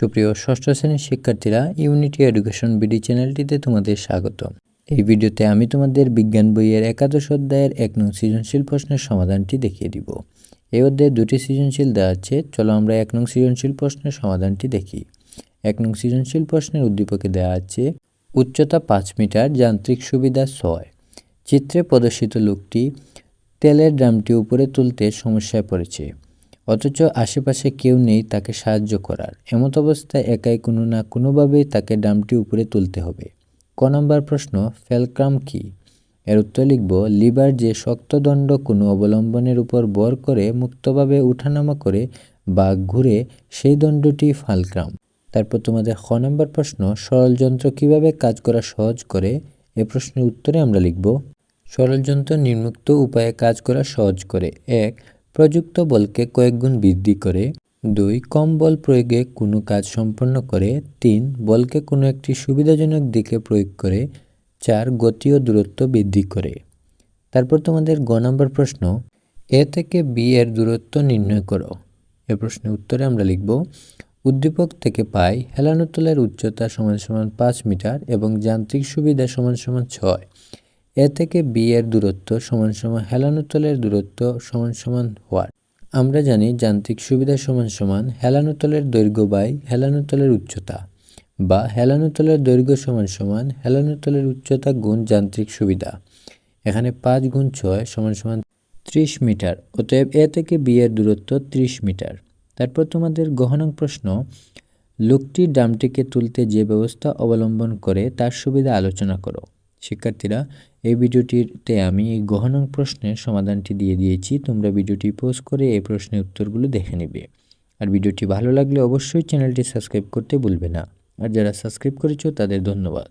সুপ্রিয় ষষ্ঠ শ্রেণির শিক্ষার্থীরা ইউনিটি এডুকেশন বিডি চ্যানেলটিতে তোমাদের স্বাগত এই ভিডিওতে আমি তোমাদের বিজ্ঞান বইয়ের একাদশ অধ্যায়ের এক নং সৃজনশীল প্রশ্নের সমাধানটি দেখিয়ে দিব। এই অধ্যায়ে দুটি সৃজনশীল দেওয়া আছে, চলো আমরা এক নং সৃজনশীল প্রশ্নের সমাধানটি দেখি। এক নং সৃজনশীল প্রশ্নের উদ্দীপকে দেওয়া আছে, উচ্চতা পাঁচ মিটার, যান্ত্রিক সুবিধা ছয়। চিত্রে প্রদর্শিত লোকটি তেলের ড্রামটি উপরে তুলতে সমস্যায় পড়েছে। অথচ আশেপাশে কেউ নেই তাকে সাহায্য করার। এমত অবস্থায় একাই কোনো না কোনোভাবেই তাকে ড্রামটি উপরে তুলতে হবে। ক নম্বর প্রশ্ন, ফেলক্রাম কি? এর উত্তর লিখব, লিভার যে শক্তদণ্ড কোনো অবলম্বনের উপর বর করে মুক্তভাবে উঠানামা করে বা ঘুরে, সেই দণ্ডটি ফালক্রাম। তারপর তোমাদের খ নম্বর প্রশ্ন সরল যন্ত্র কীভাবে কাজ করা সহজ করে? এ প্রশ্নের উত্তরে আমরা লিখব, সরলযন্ত্র নির্মুক্ত উপায়ে কাজ করা সহজ করে। এক প্রযুক্ত বলকে কয়েকগুণ বৃদ্ধি করে দুই, কম বল প্রয়োগে কোনো কাজ সম্পন্ন করে। তিন, বলকে কোনো একটি সুবিধাজনক দিকে প্রয়োগ করে। চার, গতি ও দূরত্ব বৃদ্ধি করে। তারপর তোমাদের গ নম্বর প্রশ্ন, এ থেকে বি এর দূরত্ব নির্ণয় করো। এ প্রশ্নের উত্তরে আমরা লিখব, উদ্দীপক থেকে পাই হেলানো তলের উচ্চতা সমান সমান পাঁচ মিটার এবং যান্ত্রিক সুবিধা সমান সমান ছয়। এ থেকে বি এর দূরত্ব সমান সমান হেলানো তলের দূরত্ব সমান সমান হোয়াট আমরা জানি যান্ত্রিক সুবিধা সমান সমান হেলানো তলের দৈর্ঘ্য বাই হেলানো তলের উচ্চতা বা হেলানো তলের দৈর্ঘ্য সমান সমান হেলানো তলের উচ্চতা গুণ যান্ত্রিক সুবিধা। এখানে পাঁচ গুণ ছয় সমান সমান ত্রিশ মিটার, অতএব এ থেকে বি এর দূরত্ব ত্রিশ মিটার। তারপর তোমাদের গহনাং প্রশ্ন, লোকটি ডামটিকে তুলতে যে ব্যবস্থা অবলম্বন করে তার সুবিধা আলোচনা করো। শিক্ষার্থীরা, এই ভিডিওটিতে আমি এই গহনাং প্রশ্নের সমাধানটি দিয়ে দিয়েছি। তোমরা ভিডিওটি পোস্ট করে এই প্রশ্নের উত্তরগুলো দেখে নেবে। আর ভিডিওটি ভালো লাগলে অবশ্যই চ্যানেলটি সাবস্ক্রাইব করতে ভুলবে না। আর যারা সাবস্ক্রাইব করেছ তাদের ধন্যবাদ।